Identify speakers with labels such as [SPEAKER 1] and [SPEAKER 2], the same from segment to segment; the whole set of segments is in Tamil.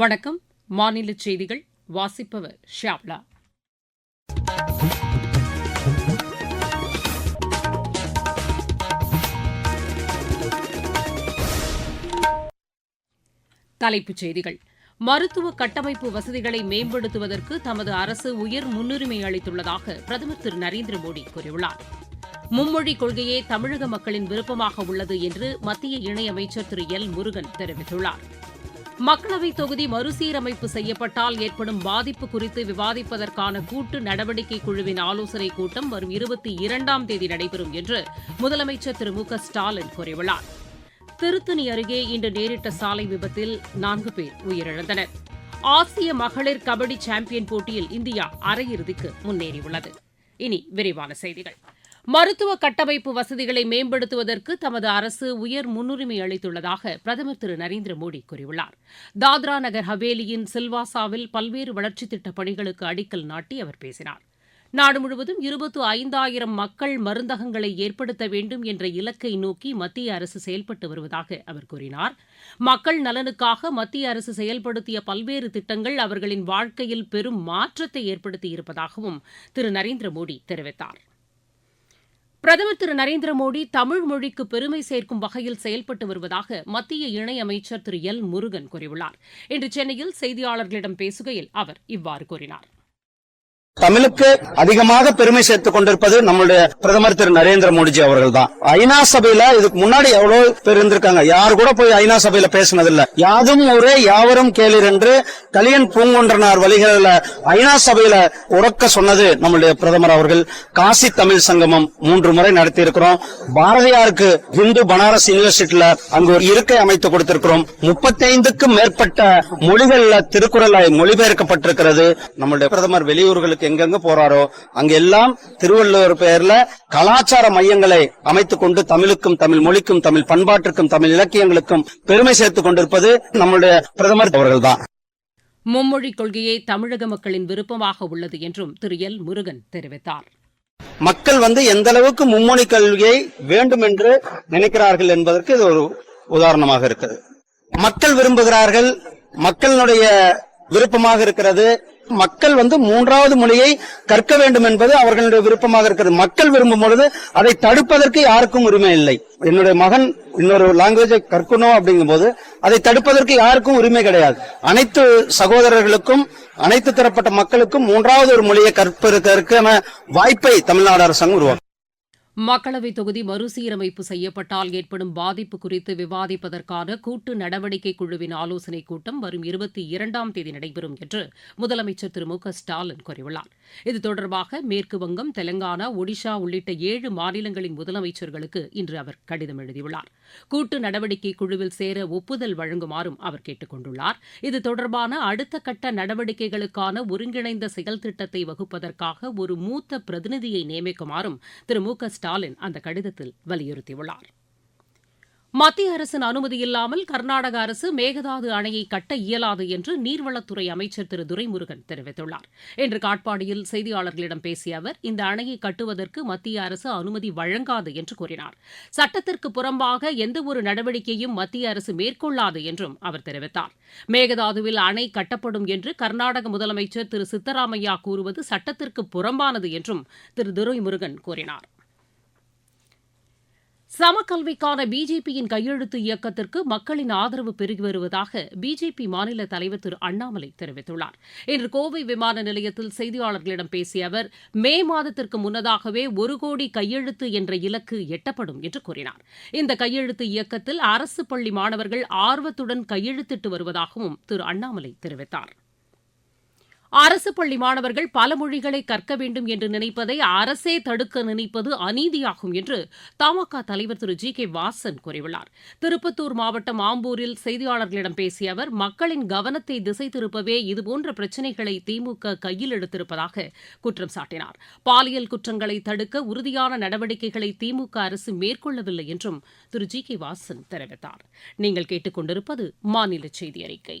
[SPEAKER 1] வணக்கம் மாநில செய்திகள் வாசிப்பவர் ஷியாப்லா தலைப்புச் செய்திகள் மருத்துவ கட்டமைப்பு வசதிகளை மேம்படுத்துவதற்கு தமது அரசு உயர் முன்னுரிமை அளித்துள்ளதாக பிரதமர் திரு நரேந்திர மோடி கூறியுள்ளார் மும்மொழிக் கொள்கையே தமிழக மக்களின் விருப்பமாக உள்ளது என்று மத்திய இணையமைச்சர் திரு எல் முருகன் தெரிவித்துள்ளாா் மக்களவை தொகுதி மறுசீரமைப்பு செய்யப்பட்டால் ஏற்படும் பாதிப்பு குறித்து விவாதிப்பதற்கான கூட்டு நடவடிக்கை குழுவின் ஆலோசனை கூட்டம் வரும் இருபத்தி இரண்டாம் தேதி நடைபெறும் என்று முதலமைச்சர் திரு மு ஸ்டாலின் கூறியுள்ளார் திருத்தணி அருகே இன்று நேரிட்ட சாலை விபத்தில் நான்கு பேர் உயிரிழந்தனர் ஆசிய மகளிர் கபடி சாம்பியன் போட்டியில் இந்தியா அரையிறுதிக்கு முன்னேறியுள்ளது இனி விரிவான செய்திகள் மருத்துவ கட்டமைப்பு வசதிகளை மேம்படுத்துவதற்கு தமது அரசு உயர் முன்னுரிமை அளித்துள்ளதாக பிரதமர் திரு நரேந்திர மோடி கூறியுள்ளார் தாத்ரா நகர் ஹவேலியின் சில்வாசாவில் பல்வேறு வளர்ச்சித் திட்டப் பணிகளுக்கு அடிக்கல் நாட்டி அவர் பேசினார் நாடு முழுவதும் இருபத்து ஐந்தாயிரம் மக்கள் மருந்தகங்களை ஏற்படுத்த வேண்டும் என்ற இலக்கை நோக்கி மத்திய அரசு செயல்பட்டு வருவதாக அவர் கூறினார் மக்கள் நலனுக்காக மத்திய அரசு செயல்படுத்திய பல்வேறு திட்டங்கள் அவர்களின் வாழ்க்கையில் பெரும் மாற்றத்தை ஏற்படுத்தி இருப்பதாகவும் திரு நரேந்திர மோடி தெரிவித்தாா் பிரதமர் திரு நரேந்திர மோடி தமிழ் மொழிக்கு பெருமை சேர்க்கும் வகையில் செயல்பட்டு வருவதாக மத்திய இணையமைச்சர் திரு எல் முருகன் கூறியுள்ளார் இன்று சென்னையில் செய்தியாளர்களிடம் பேசுகையில் அவர் இவ்வாறு கூறினார்
[SPEAKER 2] தமிழுக்கு அதிகமாக பெருமை சேர்த்துக் கொண்டிருப்பது நம்மளுடைய பிரதமர் திரு நரேந்திர மோடிஜி அவர்கள் தான் ஐநா சபையில இதுக்கு முன்னாடி எவ்வளவு பேர் இருந்திருக்காங்க யாரு கூட போய் ஐநா சபையில பேசினதில்ல யாதும் ஒரே யாவரும் கேளீர் என்று கலியன் பூங்கொன்றனார் வழிகளில் ஐநா சபையில உறக்க சொன்னது நம்மளுடைய பிரதமர் அவர்கள் காசி தமிழ் சங்கமம் மூன்று முறை நடத்தி இருக்கிறோம் பாரதியாருக்கு இந்து பனாரஸ் யூனிவர்சிட்டியில அங்கு ஒரு இருக்கை அமைத்து கொடுத்திருக்கிறோம் முப்பத்தி ஐந்துக்கும் மேற்பட்ட மொழிகள்ல திருக்குறள் மொழிபெயர்க்கப்பட்டிருக்கிறது நம்மளுடைய பிரதமர் வெளியூர்களுக்கு தமிழ்நாட்டுக்கு எங்கெங்க போறாரோ அங்கெல்லாம் திருவள்ளுவர் பெயர்ல கலாச்சார மையங்களை அமைத்துக் கொண்டு தமிழுக்கும் தமிழ் மொழிக்கும் தமிழ் பண்பாட்டிற்கும் தமிழ் இலக்கியங்களுக்கும் பெருமை சேர்த்துக் கொண்டிருப்பது நம்முடைய பிரதமர் அவர்கள்தான்
[SPEAKER 1] மும்மொழி கொள்கையை தமிழக மக்களின் விருப்பமாக உள்ளது என்றும் திரு எல் முருகன்
[SPEAKER 2] தெரிவித்தார் மக்கள் வந்து எந்த அளவுக்கு மும்மொழி கல்வியை வேண்டும் என்று நினைக்கிறார்கள் என்பதற்கு இது ஒரு உதாரணமாக இருக்குது மக்கள் விரும்புகிறார்கள் மக்களுடைய விருப்பமாக இருக்கிறது மக்கள் வந்து மூன்றாவது மொழியை கற்க வேண்டும் என்பது அவர்களுடைய விருப்பமாக இருக்கிறது மக்கள் விரும்பும் பொழுது அதை தடுப்பதற்கு யாருக்கும் உரிமை இல்லை என்னுடைய மகன் இன்னொரு லாங்குவேஜை கற்கணும் அப்படிங்கும் போது அதை தடுப்பதற்கு யாருக்கும் உரிமை கிடையாது அனைத்து சகோதரர்களுக்கும் அனைத்து தரப்பட்ட மக்களுக்கும் மூன்றாவது ஒரு மொழியை கற்பதற்கான வாய்ப்பை தமிழ்நாடு அரசாங்கம் உருவாக்கும்
[SPEAKER 1] மக்களவைத் தொகுதி மறுசீரமைப்பு செய்யப்பட்டால் ஏற்படும் பாதிப்பு குறித்து விவாதிப்பதற்கான கூட்டு நடவடிக்கை குழுவின் ஆலோசனைக் கூட்டம் வரும் இருபத்தி இரண்டாம் தேதி நடைபெறும் என்று முதலமைச்சர் திரு மு க ஸ்டாலின் கூறியுள்ளார் இது தொடர்பாக மேற்குவங்கம் தெலங்கானா ஒடிஷா உள்ளிட்ட ஏழு மாநிலங்களின் முதலமைச்சர்களுக்கு இன்று அவர் கடிதம் எழுதியுள்ளாா் கூட்டு நடவடிக்கை குழுவில் சேர ஒப்புதல் வழங்குமாறும் அவர் கேட்டுக் கொண்டுள்ளார் இது தொடர்பான அடுத்த கட்ட நடவடிக்கைகளுக்கான ஒருங்கிணைந்த செயல் திட்டத்தை வகுப்பதற்காக ஒரு மூத்த பிரதிநிதியை நியமிக்குமாறும் திரு மு க ஸ்டாலின் அந்த கடிதத்தில் வலியுறுத்தியுள்ளாா் மத்திய அரசின் அனுமதி இல்லாமல் கர்நாடக அரசு மேகதாது அணையை கட்ட இயலாது என்று நீர்வளத்துறை அமைச்சர் திரு துரைமுருகன் தெரிவித்துள்ளார் இன்று காட்பாடியில் செய்தியாளர்களிடம் பேசிய அவர் இந்த அணையை கட்டுவதற்கு மத்திய அரசு அனுமதி வழங்காது என்று கூறினார் சட்டத்திற்கு புறம்பாக எந்தவொரு நடவடிக்கையும் மத்திய அரசு மேற்கொள்ளாது என்றும் அவர் தெரிவித்தார் மேகதாதுவில் அணை கட்டப்படும் என்று கர்நாடக முதலமைச்சர் திரு சித்தராமையா கூறுவது சட்டத்திற்கு புறம்பானது என்றும் திரு துரைமுருகன் கூறினார் சமக்கல்விக்கான பிஜேபியின் கையெழுத்து இயக்கத்திற்கு மக்களின் ஆதரவு பெருகி வருவதாக பிஜேபி மாநில தலைவர் திரு அண்ணாமலை தெரிவித்துள்ளார் இன்று கோவை விமான நிலையத்தில் செய்தியாளர்களிடம் பேசிய அவர் மே மாதத்திற்கு முன்னதாகவே ஒரு கோடி கையெழுத்து என்ற இலக்கு எட்டப்படும் என்று கூறினார் இந்த கையெழுத்து இயக்கத்தில் அரசு பள்ளி மாணவர்கள் ஆர்வத்துடன் கையெழுத்திட்டு வருவதாகவும் திரு அண்ணாமலை தெரிவித்தாா் அரசு பள்ளி மாணவர்கள் பல மொழிகளை கற்க வேண்டும் என்று நினைப்பதை அரசே தடுக்க நினைப்பது அநீதியாகும் என்று தமாக தலைவர் திரு ஜி கே வாசன் கூறியுள்ளார் திருப்பத்தூர் மாவட்டம் ஆம்பூரில் செய்தியாளர்களிடம் பேசிய அவர் மக்களின் கவனத்தை திசை திருப்பவே இதுபோன்ற பிரச்சினைகளை திமுக கையில் எடுத்திருப்பதாக குற்றம் சாட்டினார் பாலியல் குற்றங்களை தடுக்க உறுதியான நடவடிக்கைகளை திமுக அரசு மேற்கொள்ளவில்லை என்றும் திரு ஜி கே வாசன் தெரிவித்தார் நீங்கள் கேட்டுக்கொண்டிருப்பது மாநில செய்தி அறிக்கை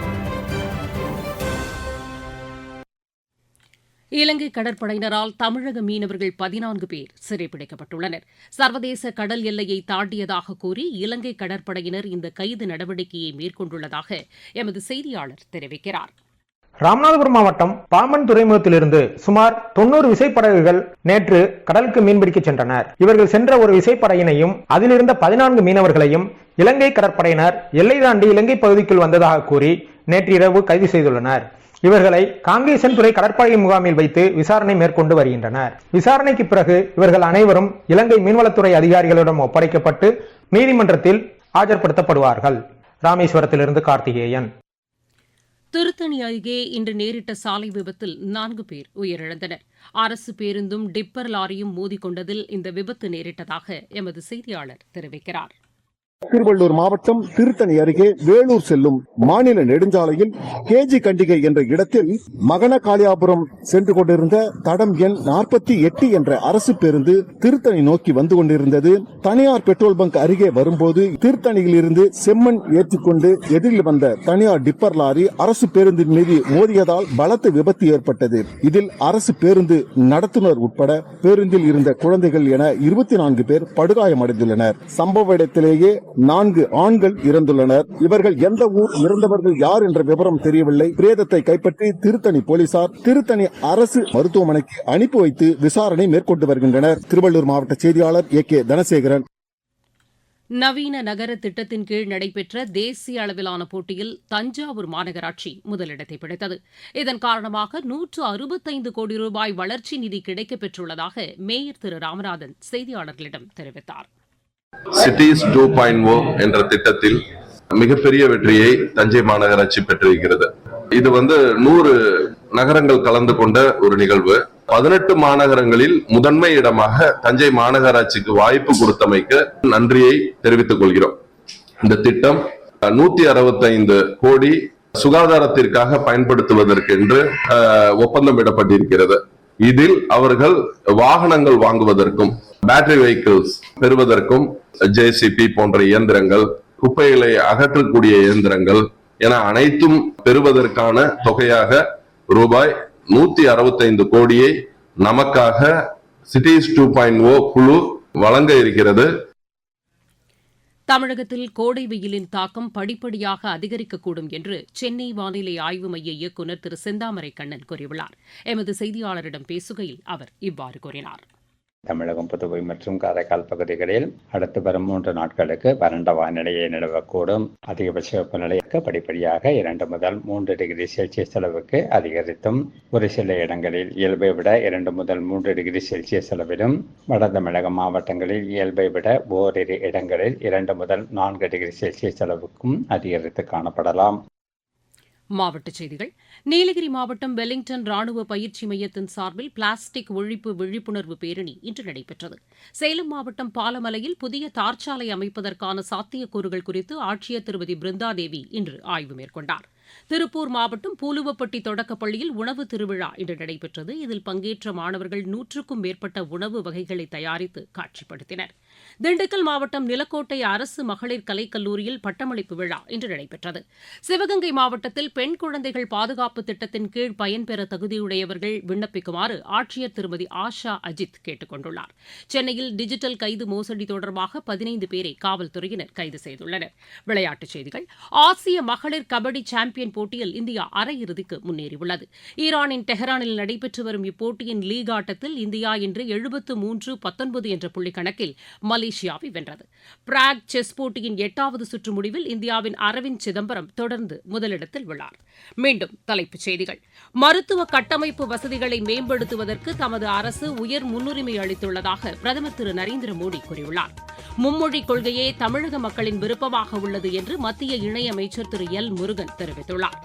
[SPEAKER 1] இலங்கை கடற்படையினரால் தமிழக மீனவர்கள் பதினான்கு பேர் சிறைப்பிடிக்கப்பட்டுள்ளனர் சர்வதேச கடல் எல்லையை தாண்டியதாக கூறி இலங்கை கடற்படையினர் இந்த கைது நடவடிக்கையை மேற்கொண்டுள்ளதாக எமது செய்தியாளர் தெரிவிக்கிறார்
[SPEAKER 3] ராமநாதபுரம் மாவட்டம் பாம்பன் துறைமுகத்திலிருந்து சுமார் தொன்னூறு விசைப்படகுகள் நேற்று கடலுக்கு மீன்பிடிக்க சென்றனர் இவர்கள் சென்ற ஒரு விசைப்படையினையும் அதிலிருந்த பதினான்கு மீனவர்களையும் இலங்கை கடற்படையினர் எல்லை தாண்டி இலங்கை பகுதிக்குள் வந்ததாக கூறி நேற்று இரவு கைது செய்துள்ளனர் இவர்களை துறை கடற்படை முகாமில் வைத்து விசாரணை மேற்கொண்டு வருகின்றனர் விசாரணைக்கு பிறகு இவர்கள் அனைவரும் இலங்கை மீன்வளத்துறை அதிகாரிகளிடம் ஒப்படைக்கப்பட்டு நீதிமன்றத்தில் ஆஜர்படுத்தப்படுவார்கள் ராமேஸ்வரத்திலிருந்து
[SPEAKER 1] கார்த்திகேயன் திருத்தணி அருகே இன்று நேரிட்ட சாலை விபத்தில் நான்கு பேர் உயிரிழந்தனர் அரசு பேருந்தும் டிப்பர் லாரியும் மோதிக்கொண்டதில் இந்த விபத்து நேரிட்டதாக எமது செய்தியாளர்
[SPEAKER 4] தெரிவிக்கிறார் திருவள்ளூர் மாவட்டம் திருத்தணி அருகே வேலூர் செல்லும் மாநில நெடுஞ்சாலையில் கேஜி கண்டிகை என்ற இடத்தில் மகன காளியாபுரம் சென்று கொண்டிருந்த தடம் எண் நாற்பத்தி எட்டு என்ற அரசு பேருந்து திருத்தணி நோக்கி வந்து கொண்டிருந்தது தனியார் பெட்ரோல் பங்க் அருகே வரும்போது திருத்தணியில் இருந்து செம்மண் ஏற்றிக்கொண்டு எதிரில் வந்த தனியார் டிப்பர் லாரி அரசு பேருந்தின் மீது மோதியதால் பலத்த விபத்து ஏற்பட்டது இதில் அரசு பேருந்து நடத்துனர் உட்பட பேருந்தில் இருந்த குழந்தைகள் என இருபத்தி நான்கு பேர் படுகாயமடைந்துள்ளனர் சம்பவ இடத்திலேயே நான்கு ஆண்கள் இறந்துள்ளனர் இவர்கள் எந்த ஊர் இறந்தவர்கள் யார் என்ற விவரம் தெரியவில்லை பிரேதத்தை கைப்பற்றி திருத்தணி போலீசார் திருத்தணி அரசு மருத்துவமனைக்கு அனுப்பி வைத்து விசாரணை மேற்கொண்டு வருகின்றனர் திருவள்ளூர் மாவட்ட செய்தியாளர் ஏ கே
[SPEAKER 1] தனசேகரன் நவீன நகர திட்டத்தின் கீழ் நடைபெற்ற தேசிய அளவிலான போட்டியில் தஞ்சாவூர் மாநகராட்சி முதலிடத்தை பிடித்தது இதன் காரணமாக நூற்று அறுபத்தைந்து கோடி ரூபாய் வளர்ச்சி நிதி கிடைக்கப் பெற்றுள்ளதாக மேயர் திரு ராமநாதன் செய்தியாளர்களிடம் தெரிவித்தாா்
[SPEAKER 5] சிட்டிஸ் டூ பாயிண்ட் ஓ என்ற திட்டத்தில் மிகப்பெரிய வெற்றியை தஞ்சை மாநகராட்சி பெற்றிருக்கிறது இது வந்து நூறு நகரங்கள் கலந்து கொண்ட ஒரு நிகழ்வு பதினெட்டு மாநகரங்களில் முதன்மை இடமாக தஞ்சை மாநகராட்சிக்கு வாய்ப்பு கொடுத்தமைக்கு நன்றியை தெரிவித்துக் கொள்கிறோம் இந்த திட்டம் நூத்தி அறுபத்தைந்து கோடி சுகாதாரத்திற்காக பயன்படுத்துவதற்கு என்று ஒப்பந்தம் இடப்பட்டிருக்கிறது இதில் அவர்கள் வாகனங்கள் வாங்குவதற்கும் பேட்டரி வெஹிக்கிள்ஸ் பெறுவதற்கும் ஜேசிபி போன்ற இயந்திரங்கள் குப்பைகளை அகற்றக்கூடிய இயந்திரங்கள் என அனைத்தும் பெறுவதற்கான தொகையாக ரூபாய் நூத்தி அறுபத்தைந்து கோடியை நமக்காக சிட்டிஸ் டூ பாயிண்ட் ஓ குழு வழங்க இருக்கிறது
[SPEAKER 1] தமிழகத்தில் கோடை வெயிலின் தாக்கம் படிப்படியாக அதிகரிக்கக்கூடும் என்று சென்னை வானிலை ஆய்வு மைய இயக்குநர் திரு செந்தாமரை கண்ணன் கூறியுள்ளார் எமது செய்தியாளரிடம் பேசுகையில் அவர் இவ்வாறு
[SPEAKER 6] கூறினாா் தமிழகம் புதுவை மற்றும் காரைக்கால் பகுதிகளில் அடுத்து வரும் மூன்று நாட்களுக்கு வறண்ட வானிலையை நிலவக்கூடும் அதிகபட்ச வெப்பநிலைக்கு படிப்படியாக இரண்டு முதல் மூன்று டிகிரி செல்சியஸ் அளவுக்கு அதிகரித்தும் ஒரு சில இடங்களில் இயல்பை விட இரண்டு முதல் மூன்று டிகிரி செல்சியஸ் அளவிலும் வட தமிழக மாவட்டங்களில் இயல்பை விட ஓரிரு இடங்களில் இரண்டு முதல் நான்கு டிகிரி செல்சியஸ் அளவுக்கும் அதிகரித்து காணப்படலாம்
[SPEAKER 1] மாவட்டச் செய்திகள் நீலகிரி மாவட்டம் வெலிங்டன் ராணுவ பயிற்சி மையத்தின் சார்பில் பிளாஸ்டிக் ஒழிப்பு விழிப்புணர்வு பேரணி இன்று நடைபெற்றது சேலம் மாவட்டம் பாலமலையில் புதிய தார்ச்சாலை அமைப்பதற்கான சாத்தியக்கூறுகள் குறித்து ஆட்சியர் திருமதி பிருந்தாதேவி இன்று ஆய்வு மேற்கொண்டார் திருப்பூர் மாவட்டம் பூலுவப்பட்டி தொடக்கப் பள்ளியில் உணவு திருவிழா இன்று நடைபெற்றது இதில் பங்கேற்ற மாணவர்கள் நூற்றுக்கும் மேற்பட்ட உணவு வகைகளை தயாரித்து காட்சிப்படுத்தினர் திண்டுக்கல் மாவட்டம் நிலக்கோட்டை அரசு மகளிர் கலைக்கல்லூரியில் பட்டமளிப்பு விழா இன்று நடைபெற்றது சிவகங்கை மாவட்டத்தில் பெண் குழந்தைகள் பாதுகாப்பு திட்டத்தின் கீழ் பயன்பெற தகுதியுடையவர்கள் விண்ணப்பிக்குமாறு ஆட்சியர் திருமதி ஆஷா அஜித் கேட்டுக் கொண்டுள்ளார் சென்னையில் டிஜிட்டல் கைது மோசடி தொடர்பாக பதினைந்து பேரை காவல்துறையினர் கைது செய்துள்ளனர் விளையாட்டுச் செய்திகள் ஆசிய மகளிர் கபடி சாம்பியன் போட்டியில் இந்தியா அரையிறுதிக்கு முன்னேறியுள்ளது ஈரானின் டெஹரானில் நடைபெற்று வரும் இப்போட்டியின் லீக் ஆட்டத்தில் இந்தியா இன்று எழுபத்து மூன்று பத்தொன்பது என்ற புள்ளிக்கணக்கில் மலேசியா மலேசியாவை வென்றது பிராக் செஸ் போட்டியின் எட்டாவது சுற்று முடிவில் இந்தியாவின் அரவிந்த் சிதம்பரம் தொடர்ந்து முதலிடத்தில் உள்ளார் மீண்டும் தலைப்புச் செய்திகள் மருத்துவ கட்டமைப்பு வசதிகளை மேம்படுத்துவதற்கு தமது அரசு உயர் முன்னுரிமை அளித்துள்ளதாக பிரதமர் திரு நரேந்திர மோடி கூறியுள்ளார் மும்மொழிக் கொள்கையே தமிழக மக்களின் விருப்பமாக உள்ளது என்று மத்திய இணையமைச்சர் திரு எல் முருகன் தெரிவித்துள்ளார்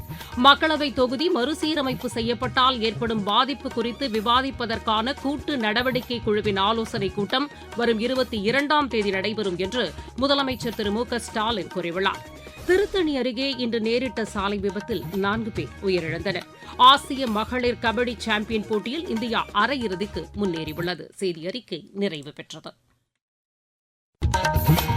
[SPEAKER 1] மக்களவைத் தொகுதி மறுசீரமைப்பு செய்யப்பட்டால் ஏற்படும் பாதிப்பு குறித்து விவாதிப்பதற்கான கூட்டு நடவடிக்கை குழுவின் ஆலோசனைக் கூட்டம் வரும் இருபத்தி இரண்டாம் தேதி நடைபெறும் என்று முதலமைச்சர் திரு மு ஸ்டாலின் கூறியுள்ளார் திருத்தணி அருகே இன்று நேரிட்ட சாலை விபத்தில் நான்கு பேர் உயிரிழந்தனர் ஆசிய மகளிர் கபடி சாம்பியன் போட்டியில் இந்தியா அரையிறுதிக்கு முன்னேறியுள்ளது செய்தி அறிக்கை நிறைவு பெற்றது Thank you.